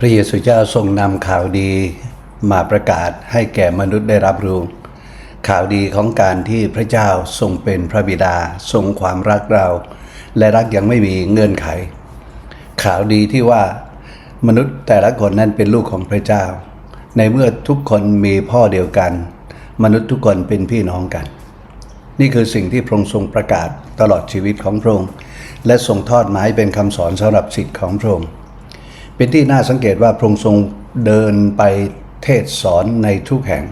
พระเยซูเจ้าทรงนำข่าวดีมาประกาศให้แก่มนุษย์ได้รับรู้ ข่าวดีของการที่พระเจ้าทรงเป็นพระบิดา ทรงความรักเรา และรักยังไม่มีเงื่อนไข ข่าวดีที่ว่ามนุษย์แต่ละคนนั้นเป็นลูกของพระเจ้า ในเมื่อทุกคนมีพ่อเดียวกัน มนุษย์ทุกคนเป็นพี่น้องกัน นี่คือสิ่งที่พระองค์ทรงประกาศตลอดชีวิตของพระองค์และทรงทอดหมายเป็นคำสอนสำหรับสิทธิ์ของพระองค์ เป็นที่น่าสังเกตว่าพระองค์ทรงเดินไปเทศสอนในทุกแห่ง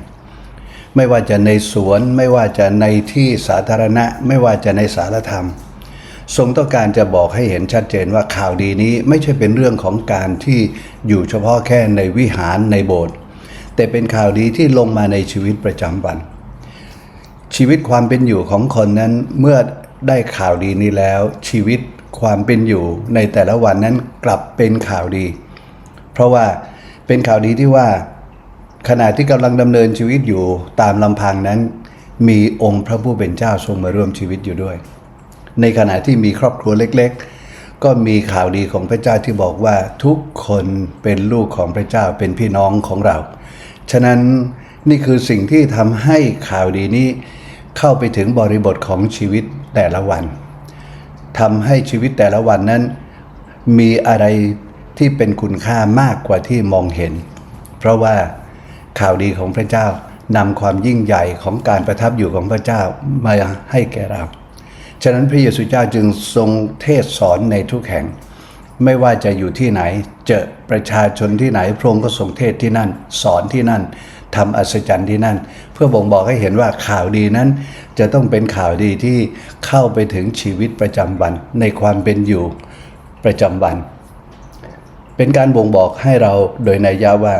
ไม่ว่าจะในสวนไม่ว่าจะในที่สาธารณะ ไม่ว่าจะในสารธรรม ทรงต้องการจะบอกให้เห็นชัดเจนว่าข่าวดีนี้ไม่ใช่เป็นเรื่องของการที่อยู่เฉพาะแค่ในวิหารในโบสถ์แต่เป็นข่าวดีที่ลงมาในชีวิตประจำวัน ชีวิตความเป็นอยู่ของคนนั้นเมื่อได้ข่าวดีนี้แล้วชีวิต ความเป็นอยู่ในแต่ละวันนั้นกลับเป็นข่าวดี เพราะว่าเป็นข่าวดีที่ว่า ขณะที่กำลังดำเนินชีวิตอยู่ตามลำพังนั้น มีองค์พระผู้เป็นเจ้าทรงมาร่วมชีวิตอยู่ด้วย ในขณะที่มีครอบครัวเล็ก ๆ ก็มีข่าวดีของพระเจ้าที่บอกว่าทุกคนเป็นลูกของพระเจ้าเป็นพี่น้องของเรา ฉะนั้นนี่คือสิ่งที่ทำให้ข่าวดีนี้เข้าไปถึงบริบทของชีวิตแต่ละวัน ทำให้ชีวิตแต่ละวันนั้น มีอะไรที่เป็นคุณค่ามากกว่าที่มองเห็น เพราะว่าข่าวดีของพระเจ้านำความยิ่งใหญ่ของการประทับอยู่ของพระเจ้ามาให้แก่เรา ฉะนั้นพระเยซูเจ้าจึงทรงเทศสอนในทุกแห่ง ไม่ว่าจะอยู่ที่ไหน เจอประชาชนที่ไหนพระองค์ก็ทรงเทศที่นั่น สอนที่นั่นทำอัศจรรย์ที่นั่น เพื่อบ่งบอกให้เห็นว่าข่าวดีนั้น จะต้องเป็นข่าวดีที่เข้าไปถึงชีวิตประจำวันในความเป็นอยู่ประจำวัน เป็นการบ่งบอกให้เราโดยในยยะว่า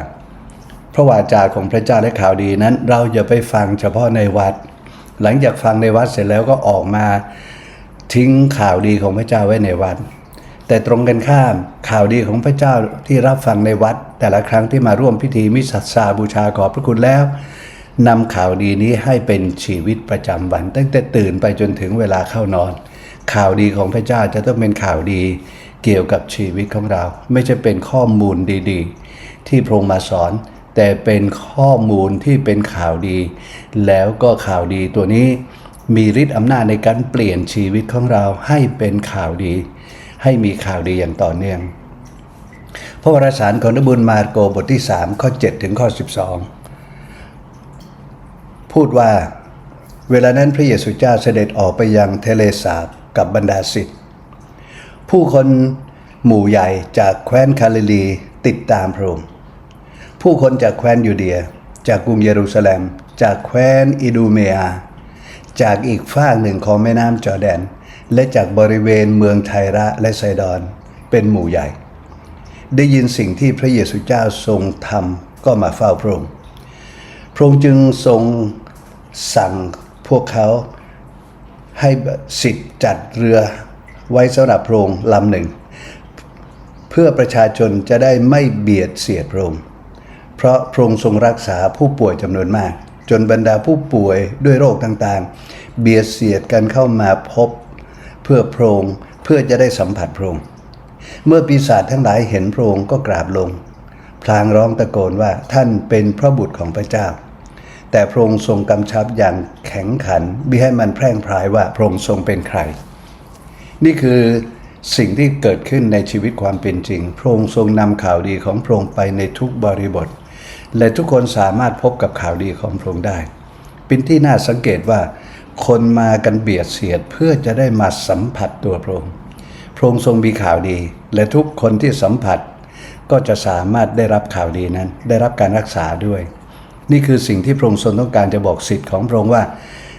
พระวาจาของพระเจ้าและข่าวดีนั้น เราอย่าไปฟังเฉพาะในวัด หลังจากฟังในวัดเสร็จแล้วก็ออกมา ทิ้งข่าวดีของพระเจ้าไว้ในวัด แต่ตรงกันข้ามข่าวดีของพระเจ้าที่รับฟังในวัด แต่ละครั้งที่มาร่วมพิธีมิสัสาบูชาขอบพระคุณแล้ว นำข่าวดีนี้ให้เป็นชีวิตประจำวัน ตั้งแต่ตื่นไปจนถึงเวลาเข้านอน ข่าวดีของพระเจ้าจะต้องเป็นข่าวดี เกี่ยวกับชีวิตของเรา ไม่ใช่เป็นข้อมูลดีๆ ที่พระองค์มาสอน แต่เป็นข้อมูลที่เป็นข่าวดี แล้วก็ข่าวดีตัวนี้มีฤทธิ์อำนาจในการเปลี่ยนชีวิตของเราให้เป็นข่าวดี ให้มีข่าวดีอย่างต่อเนื่อง พระวรสารของนบุญมาโกบทที่ 3 ข้อ 7 ถึงข้อ 12 พูดว่า เวลานั้นพระเยซูเจ้าเสด็จออกไปยังเทเลสาบกับบรรดาศิษย์ผู้คนหมู่ใหญ่จากแคว้นคาลิลีติดตามพระองค์ผู้คนจากแคว้นยูเดีย จากกรุงเยรูซาเล็ม จากแคว้นอิดูเมียจากอีกฝากหนึ่งของแม่น้ำจอแดน และจากบริเวณเมืองไทระและไซดอนเป็นหมู่ใหญ่ ได้ยินสิ่งที่พระเยซูเจ้าทรงทำก็มาเฝ้าพระองค์พระองค์จึงทรง สั่งพวกเขาให้สิทธิ์จัดเรือไว้สำหรับพระองค์ลำหนึ่ง เพื่อประชาชนจะได้ไม่เบียดเสียดพระองค์เพราะพระองค์ทรงรักษาผู้ป่วยจำนวนมาก จนบรรดาผู้ป่วยด้วยโรคต่างๆ เบียดเสียดกันเข้ามาพบ เพื่อพระองค์เพื่อจะได้สัมผัสพระองค์เมื่อปีศาจทั้งหลายเห็นพระองค์ก็กราบลง พลางร้องตะโกนว่าท่านเป็นพระบุตรของพระเจ้า แต่พระองค์ทรงกำชับอย่างแข็งขันมิให้มันแพร่งพรายว่าพระองค์ทรงเป็นใคร นี่คือสิ่งที่เกิดขึ้นในชีวิตความเป็นจริง พระองค์ทรงนำข่าวดีของพระองค์ไปในทุกบริบท และทุกคนสามารถพบกับข่าวดีของพระองค์ได้ เป็นที่น่าสังเกตว่า คนมากันเบียดเสียดเพื่อจะได้มาสัมผัสตัวพระองค์ พระองค์ทรงมีข่าวดี และทุกคนที่สัมผัส ก็จะสามารถได้รับข่าวดีนั้น ได้รับการรักษาด้วย นี่คือสิ่งที่พระองค์ทรงต้องการจะบอกสิทธิ์ของพระองค์ว่า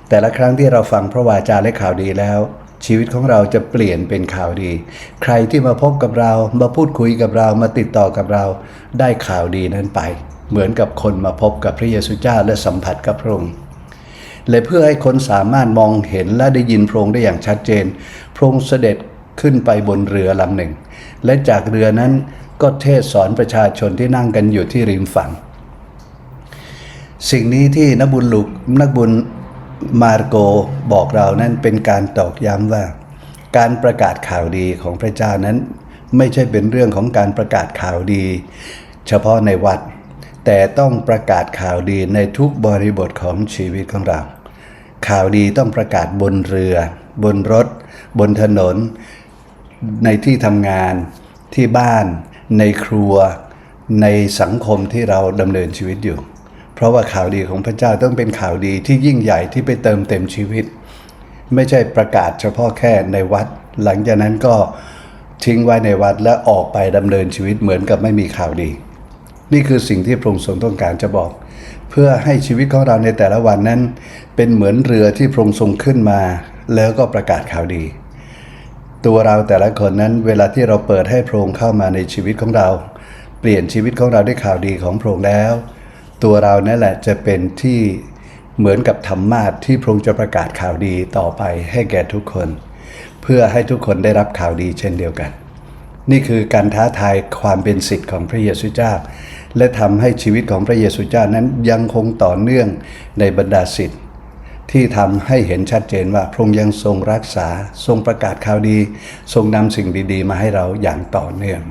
แต่ละครั้งที่เราฟังพระวาจาและข่าวดีแล้ว ชีวิตของเราจะเปลี่ยนเป็นข่าวดี ใครที่มาพบกับเรามาพูดคุยกับเรามาติดต่อกับเรา ได้ข่าวดีนั้นไป เหมือนกับคนมาพบกับพระเยซูเจ้าและสัมผัสกับพระองค์และเพื่อให้คนสามารถมองเห็นและได้ยินพระองค์ได้อย่างชัดเจน พระองค์เสด็จขึ้นไปบนเรือลำหนึ่ง และจากเรือนั้นก็เทศสอนประชาชนที่นั่งกันอยู่ที่ริมฝั่ง สิ่งนี้ที่นักบุญลุกนักบุญมาร์โกบอกเรานั้นเป็นการตอกย้ำว่า การประกาศข่าวดีของพระเจ้านั้น ไม่ใช่เป็นเรื่องของการประกาศข่าวดี เฉพาะในวัด แต่ต้องประกาศข่าวดีในทุกบริบทของชีวิตของเรา ข่าวดีต้องประกาศบนเรือ บนรถ บนถนน ในที่ทำงานที่บ้าน ในครัว ในสังคมที่เราดำเนินชีวิตอยู่ เพราะว่าข่าวดีของพระเจ้าต้องเป็นข่าวดีที่ยิ่งใหญ่ที่ไปเติมเต็มชีวิต ไม่ใช่ประกาศเฉพาะแค่ในวัด หลังจากนั้นก็ทิ้งไว้ในวัดและออกไปดำเนินชีวิตเหมือนกับไม่มีข่าวดี นี่คือสิ่งที่พระองค์ทรงต้องการจะบอก เพื่อให้ชีวิตของเราในแต่ละวันนั้น เป็นเหมือนเรือที่พระองค์ทรงขึ้นมา แล้วก็ประกาศข่าวดี ตัวเราแต่ละคนนั้นเวลาที่เราเปิดให้พระองค์เข้ามาในชีวิตของเรา เปลี่ยนชีวิตของเราด้วยข่าวดีของพระองค์แล้ว ตัวเรานั่นแหละจะเป็นที่เหมือนกับธรรมาทที่พระองค์จะประกาศข่าวดีต่อไปให้แก่ทุกคน เพื่อให้ทุกคนได้รับข่าวดีเช่นเดียวกัน นี่คือการท้าทายความเป็นสิทธิ์ของพระเยซูเจ้า และทำให้ชีวิตของพระเยซูเจ้านั้นยังคงต่อเนื่องในบรรดาสิทธิ์ที่ทำให้เห็นชัดเจนว่าพระองค์ยังทรงรักษา ทรงประกาศข่าวดี ทรงนำสิ่งดี ๆ มาให้เราอย่างต่อเนื่อง